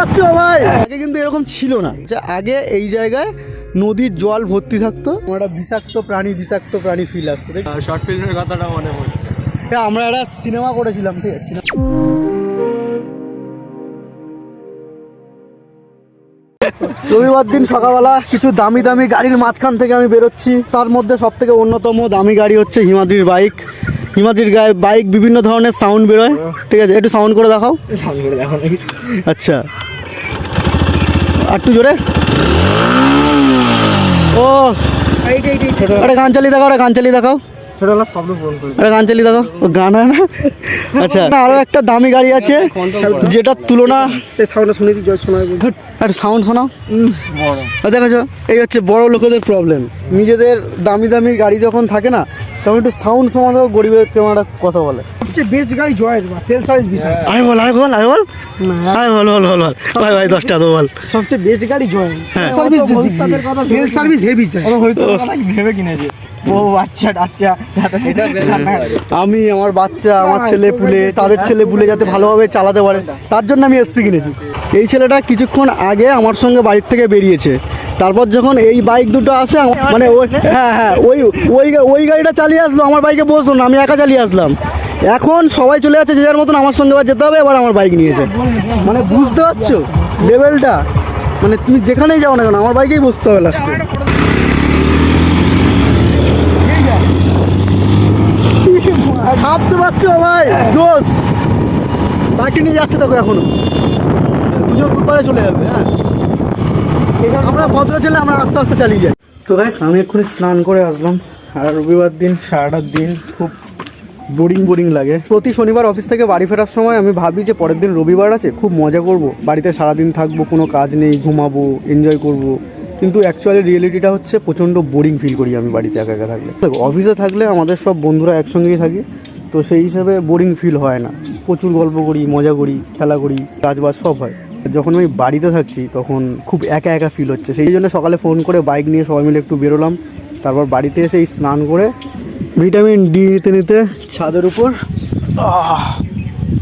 পারছ ভাই। আগে কিন্তু এরকম ছিল না। যে আগে এই জায়গায় নদীর জল ভর্তি থাকতো। একটা বিষাক্ত প্রাণী বিষাক্ত প্রাণী ফিল আসছে। শর্ট ফিল্মের কথাটা মনে পড়ছে। আমরা একটা সিনেমা করেছিলাম ঠিক আছে? রবিবার দিন সকালবেলা কিছু দামি দামি গাড়ির মাঝখান থেকে আমি বেরোচ্ছি। তার মধ্যে সব থেকে অন্যতম দামি গাড়ি হচ্ছে হিমাদ্রির বাইক হিমাদ্রির গায়ে বাইক বিভিন্ন ধরনের সাউন্ড বেরোয়। ঠিক আছে একটু সাউন্ড করে দেখাও। সামনে করে দেখো আচ্ছা। একটু জোরে। ও আরে গান চালিয়ে দেখাও গান চালিয়ে দেখাও। আরে গান চালিয়ে দেখো গান হয় না? আচ্ছা আরও একটা দামি গাড়ি আছে তুলনা আর সাউন্ড শোনাও। দেখেছ এই হচ্ছে বড় লোকেদের প্রবলেম নিজেদের দামি দামি গাড়ি যখন থাকে না তখন একটু সাউন্ড শোনালেও গরিবের কথা বলে। সবচেয়ে বেস্ট গাড়ি জয়ের তেল সার্ভিস বিশাল। আরে বল আরে বল আরে বল। আরে বল বল বল বল। ভাই ভাই দশটা তো বল। সবচেয়ে বেস্ট গাড়ি জয় হ্যাঁ। সার্ভিস তেল সার্ভিস হেভি চাই। হয়তো ভেবে কিনেছে। ও আচ্ছা আচ্ছা আমি আমার বাচ্চা আমার ছেলে পুলে তাদের ছেলে পুলে যাতে ভালোভাবে চালাতে পারে তার জন্য আমি এসপি কিনেছি। এই ছেলেটা কিছুক্ষণ আগে আমার সঙ্গে বাড়ির থেকে বেরিয়েছে। তারপর যখন এই বাইক দুটো আসে মানে ওই হ্যাঁ হ্যাঁ ওই ওই ওই গাড়িটা চালিয়ে আসলো আমার বাইকে বসল না আমি একা চালিয়ে আসলাম। এখন সবাই চলে যাচ্ছে, যে যার মতন আমার সঙ্গে যেতে হবে, এবার আমার বাইক নিয়েছে। মানে বুঝতে পারছ? লেভেলটা মানে তুমি যেখানেই যাও না কেন, আমার বাইকেই বসতে হবে লাস্টে ভাবতে পারছ ভাই? জোস বাকি নিয়ে যাচ্ছে দেখো এখনও। দুজন ফুটপারে চলে যাবে হ্যাঁ। আমরা ভদ্র ছেলে, আমরা আস্তে আস্তে চালিয়ে যাই। তো দেখ আমি এক্ষুনি স্নান করে আসলাম। আর রবিবার দিন সারাটার দিন খুব বোরিং বোরিং লাগে। প্রতি শনিবার অফিস থেকে বাড়ি ফেরার সময় আমি ভাবি যে পরের দিন রবিবার আছে, খুব মজা করব। বাড়িতে সারাদিন থাকব, কোনো কাজ নেই, ঘুমাবো এনজয় করব। কিন্তু অ্যাকচুয়ালি রিয়েলিটিটা হচ্ছে প্রচণ্ড বোরিং ফিল করি আমি বাড়িতে একা একা থাকলে। অফিসে থাকলে আমাদের সব বন্ধুরা একসঙ্গেই থাকি, তো সেই হিসাবে বোরিং ফিল হয় না। প্রচুর গল্প করি, মজা করি, খেলা করি, কাজবাজ সব হয়। যখন আমি বাড়িতে থাকছি তখন খুব একা একা ফিল হচ্ছে। সেই জন্য সকালে ফোন করে বাইক নিয়ে সবাই মিলে একটু বেরোলাম। তারপর বাড়িতে এসে স্নান করে ভিটামিন ডি নিতে নিতে। ছাদের উপর।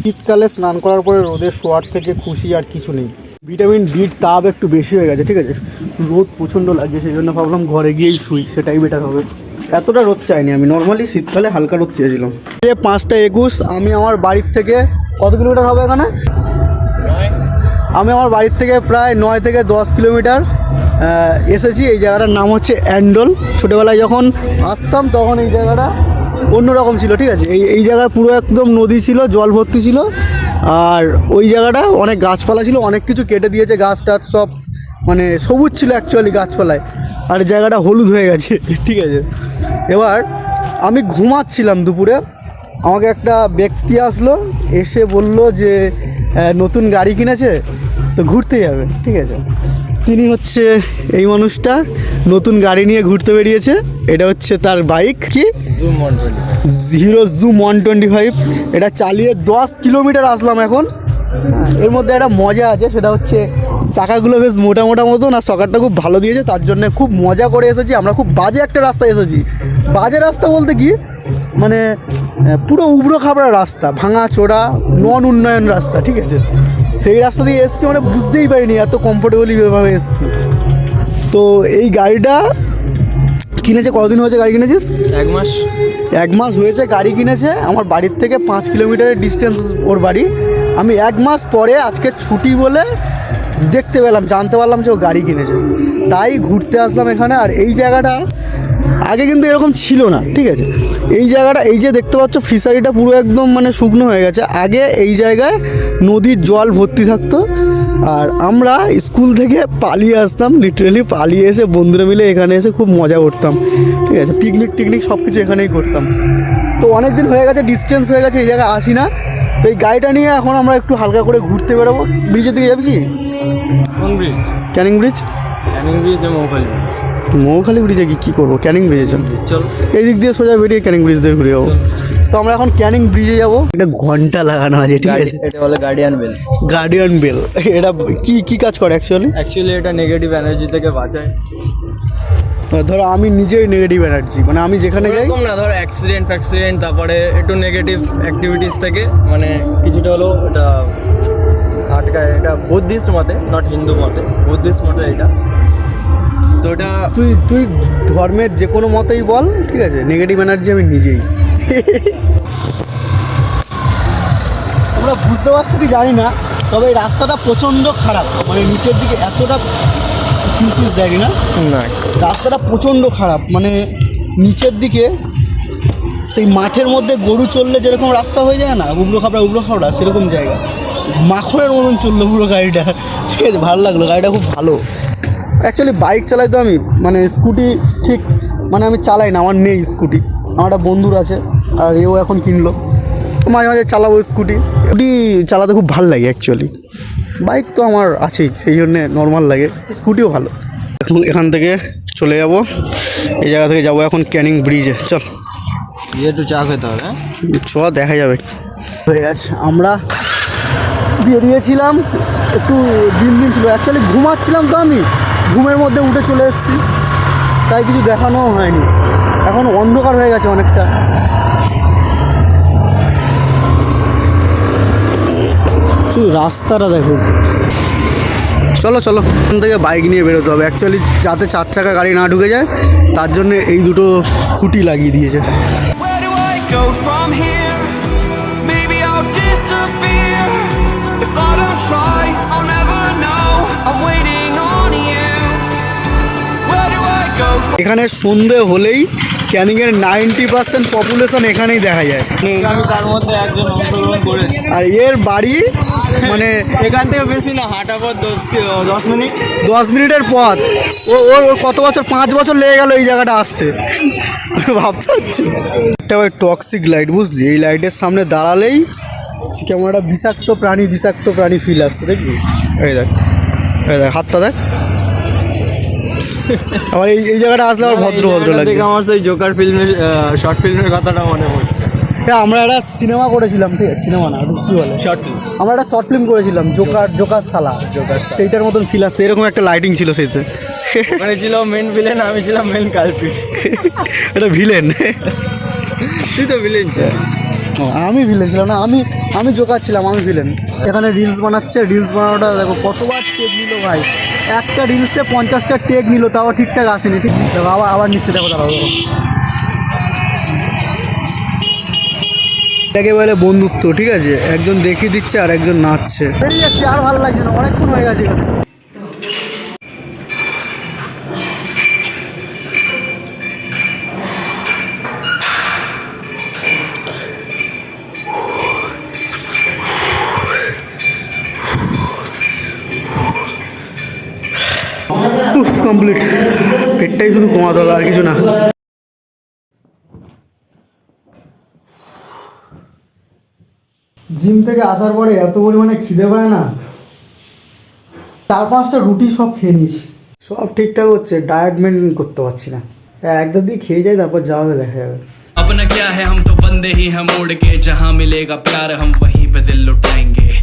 শীতকালে স্নান করার পরে রোদের শোয়ার থেকে খুশি আর কিছু নেই। ভিটামিন ডির তাপ একটু বেশি হয়ে গেছে ঠিক আছে? রোদ প্রচণ্ড লাগছে সেই জন্য ভাবলাম ঘরে গিয়েই শুই সেটাই বেটার হবে। এতটা রোদ চাইনি আমি নর্মালি শীতকালে হালকা রোদ চেয়েছিলাম। যে পাঁচটা একুশ আমি আমার বাড়ির থেকে কত কিলোমিটার হবে এখানে? আমি আমার বাড়ির থেকে প্রায় নয় থেকে দশ কিলোমিটার। এসেছি, এই জায়গাটার নাম হচ্ছে অ্যান্ডল। ছোটোবেলায় যখন আসতাম, তখন এই জায়গাটা অন্যরকম ছিল, ঠিক আছে? এই এই জায়গায় পুরো একদম নদী ছিল, জল ভর্তি ছিল, আর ওই জায়গাটা অনেক গাছপালা ছিল, অনেক কিছু কেটে দিয়েছে, গাছ টাছ সব মানে সবুজ ছিল অ্যাকচুয়ালি গাছপালায়। আর জায়গাটা হলুদ হয়ে গেছে, ঠিক আছে? এবার আমি ঘুমাচ্ছিলাম দুপুরে, আমাকে একটা ব্যক্তি আসলো, এসে বলল যে নতুন গাড়ি কিনেছে, তো ঘুরতে যাবে ঠিক আছে? তিনি হচ্ছে এই মানুষটা নতুন গাড়ি নিয়ে ঘুরতে বেরিয়েছে। এটা হচ্ছে তার বাইক। কি? Hero Zoom one twenty five. এটা চালিয়ে দশ কিলোমিটার আসলাম এখন। এর মধ্যে একটা মজা আছে, সেটা হচ্ছে চাকাগুলো বেশ মোটা মোটা মতন আর সকারটা খুব ভালো দিয়েছে। তার জন্য খুব মজা করে এসেছি। আমরা খুব বাজে একটা রাস্তায় এসেছি। বাজে রাস্তা বলতে কি? মানে পুরো উবড়ো খাবড়া রাস্তা, ভাঙা চোরা, নন উন্নয়ন রাস্তা, ঠিক আছে? সেই রাস্তা দিয়ে এসেছি মানে বুঝতেই পারিনি এত কমফোর্টেবলি ভাবে এসেছি। তো এই গাড়িটা কিনেছে কতদিন হয়েছে গাড়ি কিনেছিস? এক মাস। এক মাস হয়েছে গাড়ি কিনেছে। আমার বাড়ির থেকে পাঁচ কিলোমিটারের ডিস্টেন্স ওর বাড়ি। আমি এক মাস পরে আজকে ছুটি বলে দেখতে পেলাম জানতে পারলাম যে ও গাড়ি কিনেছে। তাই ঘুরতে আসলাম এখানে। আর এই জায়গাটা আগে কিন্তু এরকম ছিল না ঠিক আছে? এই জায়গাটা এই যে দেখতে পাচ্ছ ফিশারিটা পুরো একদম মানে শুকনো হয়ে গেছে। আগে এই জায়গায় নদীর জল ভর্তি থাকতো আর আমরা স্কুল থেকে পালিয়ে আসতাম লিটারেলি পালিয়ে এসে বন্ধুরা মিলে এখানে এসে খুব মজা করতাম ঠিক আছে? পিকনিক টিকনিক সব কিছু এখানেই করতাম। তো অনেক দিন হয়ে গেছে ডিস্টেন্স হয়ে গেছে এই জায়গায় আসি না। তো এই গাড়িটা নিয়ে এখন আমরা একটু হালকা করে ঘুরতে বেরোবো। ব্রিজের দিকে যাবি কি? কোন bridge Canning bridge Canning bridge না মৌখালি ব্রিজ মৌখালি ব্রিজে কি কী করব? ক্যানিং ব্রিজে চল। চল। এই দিক দিয়ে সোজা বেরিয়ে ক্যানিং ব্রিজ দিয়ে ঘুরে যাব। তো আমরা এখন ক্যানিং ব্রিজে যাব। এটা ঘণ্টা লাগানো আছে ঠিক আছে? এটা বলে গার্ডিয়ান বেল গার্ডিয়ান বেল এটা কি কি কাজ করে অ্যাকচুয়ালি অ্যাকচুয়ালি এটা নেগেটিভ এনার্জি থেকে বাঁচায়। ধরো আমি নিজেই নেগেটিভ এনার্জি মানে আমি যেখানে যাই এরকম না ধর অ্যাক্সিডেন্ট ফ্যাক্সিডেন্ট তারপরে একটু নেগেটিভ অ্যাক্টিভিটিস থেকে মানে কিছুটা হলো এটা আটকায়। এটা বুদ্ধিস্ট মতে নট হিন্দু মতে বুদ্ধিস্ট মতে এটা। তো এটা তুই তুই ধর্মের যে কোনো মতেই বল ঠিক আছে? নেগেটিভ এনার্জি আমি নিজেই। তোমরা বুঝতে পারছ কি জানি না তবে এই রাস্তাটা প্রচণ্ড খারাপ। মানে নিচের দিকে এতটা পিসিস দেখি না? না। রাস্তাটা প্রচণ্ড খারাপ। মানে নিচের দিকে সেই মাঠের মধ্যে গরু চললে যেরকম রাস্তা হয়ে যায় না উবড়ো খাবড়া উবড়ো খাবড়া সেরকম জায়গা। মাখনের মতন চলল পুরো গাড়িটা। ঠিক আছে ভালো লাগল গাড়িটা খুব ভালো। অ্যাকচুয়ালি বাইক চালাই তো আমি। মানে স্কুটি ঠিক মানে আমি চালাই না আমার নেই স্কুটি আমার একটা বন্ধুর আছে আর এও এখন কিনলো। মাঝে মাঝে চালাবো স্কুটি স্কুটি চালাতে খুব ভালো লাগে অ্যাকচুয়ালি বাইক তো আমার আছেই সেই জন্যে নর্মাল লাগে। স্কুটিও ভালো। এখন এখান থেকে চলে যাব। এই জায়গা থেকে যাব এখন ক্যানিং ব্রিজে চল। একটু চা খেতে হবে হ্যাঁ? চ দেখা যাবে। হয়ে গেছে আমরা বেরিয়েছিলাম। একটু দিন দিন ছিল। অ্যাকচুয়ালি ঘুমাচ্ছিলাম তো আমি। ঘুমের মধ্যে উঠে চলে এসেছি। তাই কিছু দেখানো হয়নি। এখন অন্ধকার হয়ে গেছে অনেকটা। শুধু রাস্তাটা দেখো। চলো চলো। এখান থেকে বাইক নিয়ে বেরোতে হবে। অ্যাকচুয়ালি যাতে চার চাকা গাড়ি না ঢুকে যায়, তার জন্য এই দুটো খুঁটি লাগিয়ে দিয়েছে. I'm waiting এখানে সন্ধে হলেই ক্যানিংয়ের নাইনটি পার্সেন্ট পপুলেশন এখানেই দেখা যায়। আমি তার মধ্যে একজন অংশগ্রহণ করেছি। আর এর বাড়ি মানে এখান থেকে বেশি না হাঁটা পথ দশ দশ মিনিট? দশ মিনিটের পথ। ও ওর ওর কত বছর পাঁচ বছর লেগে গেল এই জায়গাটা আসতে। ভাবতে পারছি একটা ওই টক্সিক লাইট বুঝলি? এই লাইটের সামনে দাঁড়ালেই কেমন একটা বিষাক্ত প্রাণী বিষাক্ত প্রাণী ফিল আসছে দেখবি? এই দেখ এই দেখ হাতটা দেখ। আমার এই এই জায়গাটা আসলে আমার ভদ্র ভদ্র লাগে আমার সেই জোকার ফিল্মের শর্ট ফিল্মের কথাটা মনে পড়ছে। হ্যাঁ আমরা একটা সিনেমা করেছিলাম ঠিক আছে? সিনেমা না কী বলে? শর্ট ফিল্ম আমরা একটা শর্ট ফিল্ম করেছিলাম জোকার জোকার সালা জোকার সেইটার মতন ফিল আসছে। এরকম একটা লাইটিং ছিল সেইতে। মানে ছিল মেন ভিলেন আমি ছিলাম মেন কালপিট এটা ভিলেন তুই তো ভিলেন আমি ভিলেন ছিলাম না আমি আমি জোকার ছিলাম আমি ভিলেন এখানে রিলস বানাচ্ছে রিলস বানানোটা দেখো কতবার টেক নিল ভাই। একটা রিলসে পঞ্চাশটা টেক নিল তাও ঠিকঠাক আসেনি ঠিক? দেখো আবার আবার নিচ্ছে দেখো দাঁড়াও এটাকে বলে বন্ধুত্ব ঠিক আছে? একজন দেখিয়ে দিচ্ছে আর একজন নাচছে। বেরিয়ে যাচ্ছে আর ভালো লাগছে না অনেকক্ষণ হয়ে গেছে কমপ্লিট পেটটাই শুধু কমাতে হবে আর কিছু না জিম থেকে আসার পরে এত পরিমাণে খিদে পায় না চার পাঁচটা রুটি সব খেয়ে নিয়েছি সব ঠিকঠাক হচ্ছে ডায়েট মেনটেন করতে পারছি না একদম দিয়ে খেয়ে যাই তারপর যা হবে দেখা যাবে अपना क्या है हम तो बंदे ही हैं मोड़ के जहां मिलेगा प्यार हम वहीं पे दिल लुटाएंगे